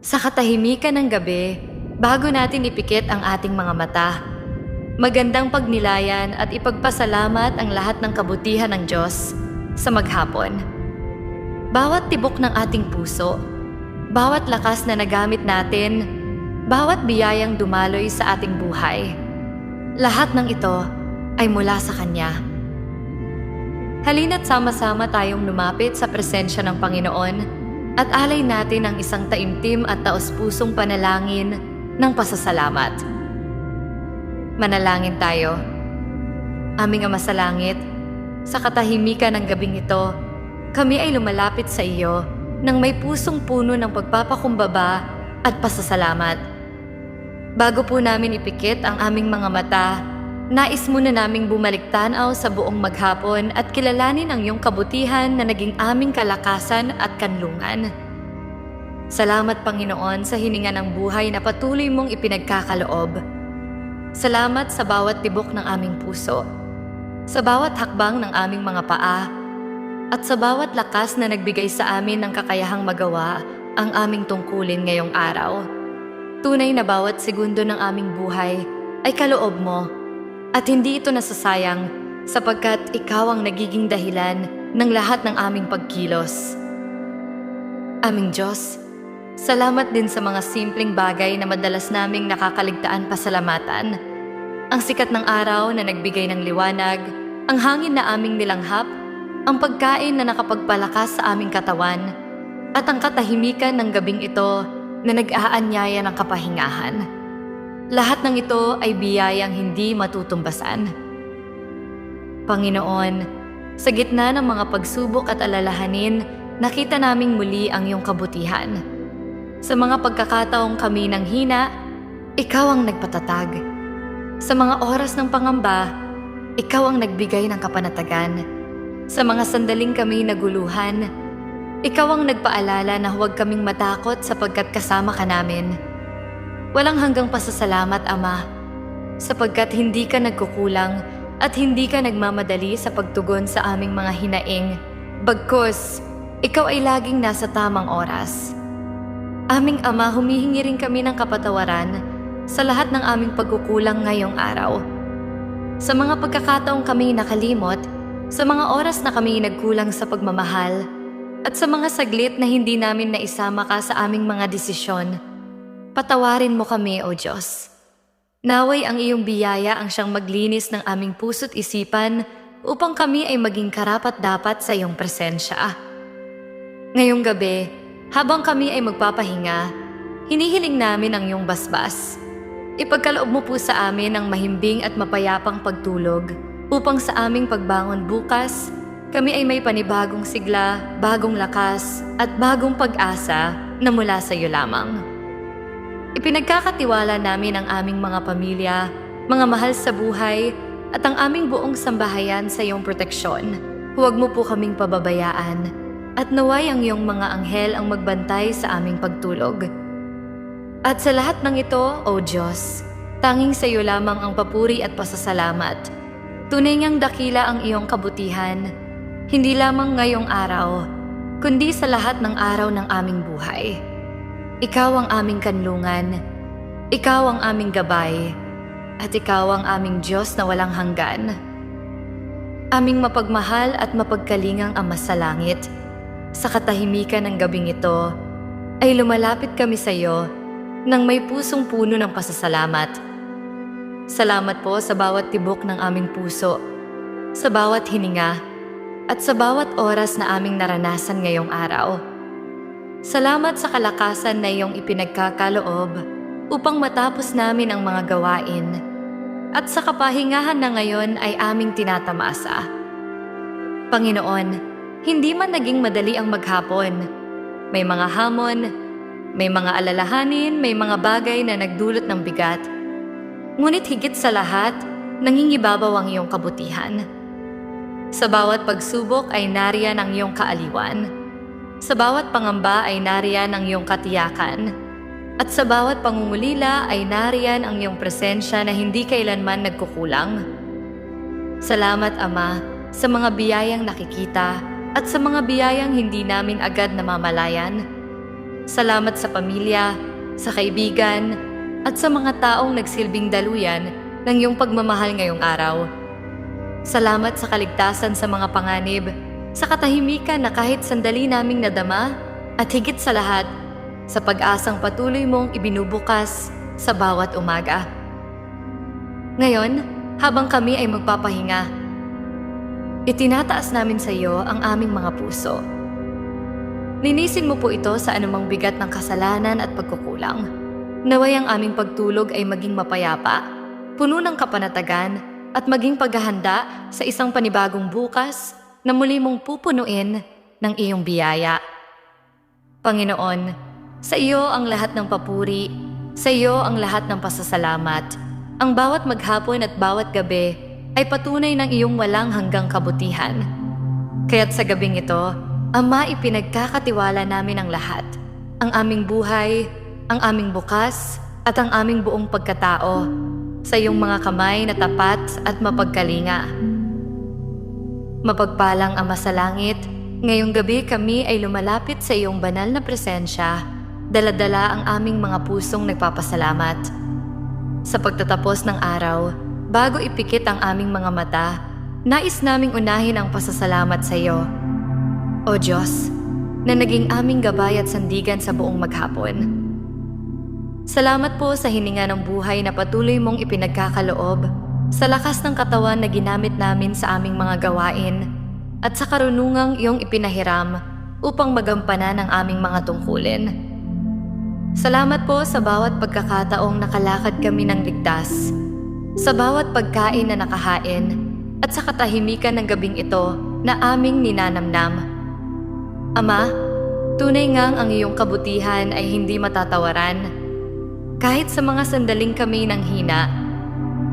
Sa katahimikan ng gabi, bago natin ipikit ang ating mga mata, magandang pagnilayan at ipagpasalamat ang lahat ng kabutihan ng Diyos sa maghapon. Bawat tibok ng ating puso, bawat lakas na nagamit natin, bawat biyayang dumaloy sa ating buhay, lahat ng ito ay mula sa Kanya. Halina't sama-sama tayong lumapit sa presensya ng Panginoon at alay natin ang isang taimtim at taos-pusong panalangin ng pasasalamat. Manalangin tayo. Aming Ama sa Langit, sa katahimikan ng gabing ito, kami ay lumalapit sa iyo nang may pusong puno ng pagpapakumbaba at pasasalamat. Bago po namin ipikit ang aming mga mata, nais muna naming bumalik tanaw sa buong maghapon at kilalanin ang iyong kabutihan na naging aming kalakasan at kanlungan. Salamat Panginoon sa hininga ng buhay na patuloy mong ipinagkakaloob. Salamat sa bawat tibok ng aming puso, sa bawat hakbang ng aming mga paa, at sa bawat lakas na nagbigay sa amin ng kakayahang magawa ang aming tungkulin ngayong araw. Tunay na bawat segundo ng aming buhay ay kaloob mo at hindi ito nasasayang sapagkat ikaw ang nagiging dahilan ng lahat ng aming pagkilos. Aming Diyos, salamat din sa mga simpleng bagay na madalas naming nakakaligtaan pasalamatan. Ang sikat ng araw na nagbigay ng liwanag, ang hangin na aming nilanghap, ang pagkain na nakapagpalakas sa aming katawan, at ang katahimikan ng gabing ito na nag-aanyaya ng kapahingahan. Lahat ng ito ay biyayang hindi matutumbasan. Panginoon, sa gitna ng mga pagsubok at alalahanin, nakita naming muli ang iyong kabutihan. Sa mga pagkakataong kami ng hina, ikaw ang nagpatatag. Sa mga oras ng pangamba, ikaw ang nagbigay ng kapanatagan. Sa mga sandaling kami naguluhan, ikaw ang nagpaalala na huwag kaming matakot sapagkat kasama ka namin. Walang hanggang pasasalamat, Ama, sapagkat hindi ka nagkukulang at hindi ka nagmamadali sa pagtugon sa aming mga hinaing. Bagkus, ikaw ay laging nasa tamang oras. Aming Ama, humihingi rin kami ng kapatawaran sa lahat ng aming pagkukulang ngayong araw. Sa mga pagkakataong kami nakalimot, sa mga oras na kami nagkulang sa pagmamahal, at sa mga saglit na hindi namin naisama ka sa aming mga desisyon, patawarin mo kami, O Diyos. Naway ang iyong biyaya ang siyang maglinis ng aming puso't isipan upang kami ay maging karapat-dapat sa iyong presensya. Ngayong gabi, habang kami ay magpapahinga, hinihiling namin ang iyong basbas. Ipagkaloob mo po sa amin ang mahimbing at mapayapang pagtulog upang sa aming pagbangon bukas, kami ay may panibagong sigla, bagong lakas, at bagong pag-asa na mula sa iyo lamang. Ipinagkakatiwala namin ang aming mga pamilya, mga mahal sa buhay, at ang aming buong sambahayan sa iyong proteksyon. Huwag mo po kaming pababayaan, at naway ang iyong mga anghel ang magbantay sa aming pagtulog. At sa lahat ng ito, O Diyos, tanging sa iyo lamang ang papuri at pasasalamat. Tunay ngang dakila ang iyong kabutihan, hindi lamang ngayong araw, kundi sa lahat ng araw ng aming buhay. Ikaw ang aming kanlungan, ikaw ang aming gabay, at ikaw ang aming Diyos na walang hanggan. Aming mapagmahal at mapagkalingang Ama sa langit, sa katahimikan ng gabing ito, ay lumalapit kami sa iyo nang may pusong puno ng pasasalamat. Salamat po sa bawat tibok ng aming puso, sa bawat hininga, at sa bawat oras na aming naranasan ngayong araw. Salamat sa kalakasan na iyong ipinagkakaloob upang matapos namin ang mga gawain at sa kapahingahan na ngayon ay aming tinatamasa. Panginoon, hindi man naging madali ang maghapon. May mga hamon, may mga alalahanin, may mga bagay na nagdulot ng bigat. Ngunit higit sa lahat, nangingibabaw ang iyong kabutihan. Sa bawat pagsubok ay nariyan ang iyong kaaliwan. Sa bawat pangamba ay nariyan ang iyong katiyakan. At sa bawat pangungulila ay nariyan ang iyong presensya na hindi kailanman nagkukulang. Salamat, Ama, sa mga biyayang nakikita at sa mga biyayang hindi namin agad namamalayan. Salamat sa pamilya, sa kaibigan, at sa mga taong nagsilbing daluyan ng iyong pagmamahal ngayong araw. Salamat sa kaligtasan sa mga panganib, sa katahimikan na kahit sandali naming nadama, at higit sa lahat, sa pag-asang patuloy mong ibinubukas sa bawat umaga. Ngayon, habang kami ay magpapahinga, itinataas namin sa iyo ang aming mga puso. Linisin mo po ito sa anumang bigat ng kasalanan at pagkukulang. Naway ang aming pagtulog ay maging mapayapa, puno ng kapanatagan at maging paghahanda sa isang panibagong bukas na muli mong pupunuin ng iyong biyaya. Panginoon, sa iyo ang lahat ng papuri, sa iyo ang lahat ng pasasalamat. Ang bawat maghapon at bawat gabi ay patunay ng iyong walang hanggang kabutihan. Kaya't sa gabing ito, Ama, ipinagkakatiwala namin ang lahat. Ang aming buhay, ang aming bukas, at ang aming buong pagkatao sa iyong mga kamay na tapat at mapagkalinga. Mapagpalang Ama sa Langit, ngayong gabi kami ay lumalapit sa iyong banal na presensya, daladala ang aming mga pusong nagpapasalamat. Sa pagtatapos ng araw, bago ipikit ang aming mga mata, nais naming unahin ang pasasalamat sa iyo. O Diyos, na naging aming gabay at sandigan sa buong maghapon. Salamat po sa hininga ng buhay na patuloy mong ipinagkakaloob, sa lakas ng katawan na ginamit namin sa aming mga gawain, at sa karunungang iyong ipinahiram upang magampanan ang aming mga tungkulin. Salamat po sa bawat pagkakataong nakalakad kami ng ligtas, sa bawat pagkain na nakahain, at sa katahimikan ng gabing ito na aming ninanamnam. Ama, tunay ngang ang iyong kabutihan ay hindi matatawaran. Kahit sa mga sandaling kami ng hina,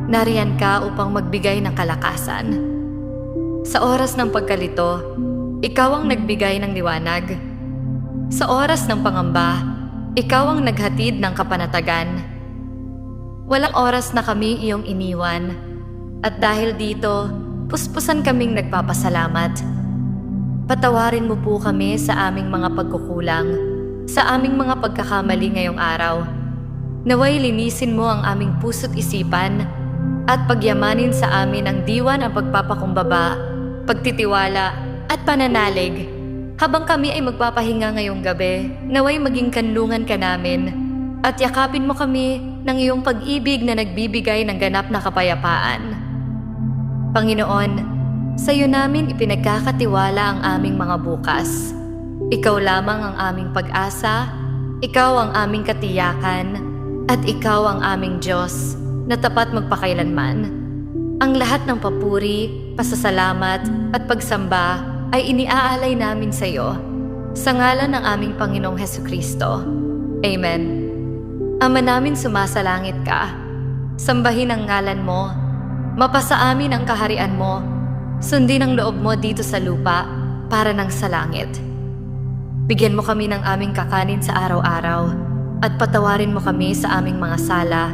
nariyan ka upang magbigay ng kalakasan. Sa oras ng pagkalito, ikaw ang nagbigay ng liwanag. Sa oras ng pangamba, ikaw ang naghatid ng kapanatagan. Walang oras na kami iyong iniwan. At dahil dito, puspusan kaming nagpapasalamat. Patawarin mo po kami sa aming mga pagkukulang, sa aming mga pagkakamali ngayong araw. Naway linisin mo ang aming puso't isipan at pagyamanin sa amin ang diwa ng pagpapakumbaba, pagtitiwala at pananalig. Habang kami ay magpapahinga ngayong gabi, naway maging kanlungan ka namin at yakapin mo kami ng iyong pag-ibig na nagbibigay ng ganap na kapayapaan. Panginoon, sa iyo namin ipinagkakatiwala ang aming mga bukas. Ikaw lamang ang aming pag-asa, ikaw ang aming katiyakan, at ikaw ang aming Diyos na tapat magpakailanman. Ang lahat ng papuri, pasasalamat at pagsamba ay iniaalay namin sa iyo sa ngalan ng aming Panginoong Heso Kristo. Amen. Ama namin sumasalangit ka. Sambahin ang ngalan mo. Mapasa amin ang kaharian mo Sundin ang loob mo dito sa lupa para ng sa langit. Bigyan mo kami ng aming kakanin sa araw-araw at patawarin mo kami sa aming mga sala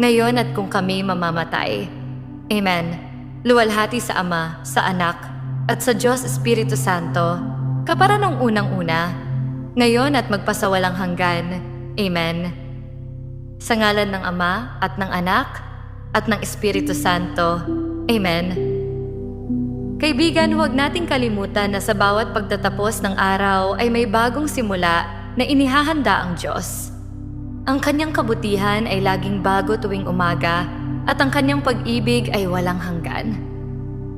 ngayon at kung kami mamamatay. Amen. Luwalhati sa Ama, sa Anak, at sa Diyos Espiritu Santo, kapara nung unang-una, ngayon at magpasawalang hanggan. Amen. Sa ngalan ng Ama at ng Anak at ng Espiritu Santo. Amen. Kaibigan, huwag nating kalimutan na sa bawat pagtatapos ng araw ay may bagong simula na inihahanda ang Diyos. Ang kanyang kabutihan ay laging bago tuwing umaga at ang kanyang pag-ibig ay walang hanggan.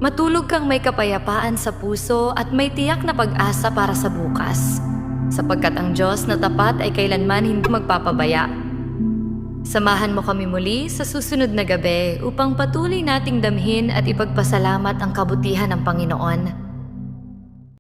Matulog kang may kapayapaan sa puso at may tiyak na pag-asa para sa bukas, sapagkat ang Diyos na tapat ay kailanman hindi magpapabaya. Samahan mo kami muli sa susunod na gabi upang patuloy nating damhin at ipagpasalamat ang kabutihan ng Panginoon.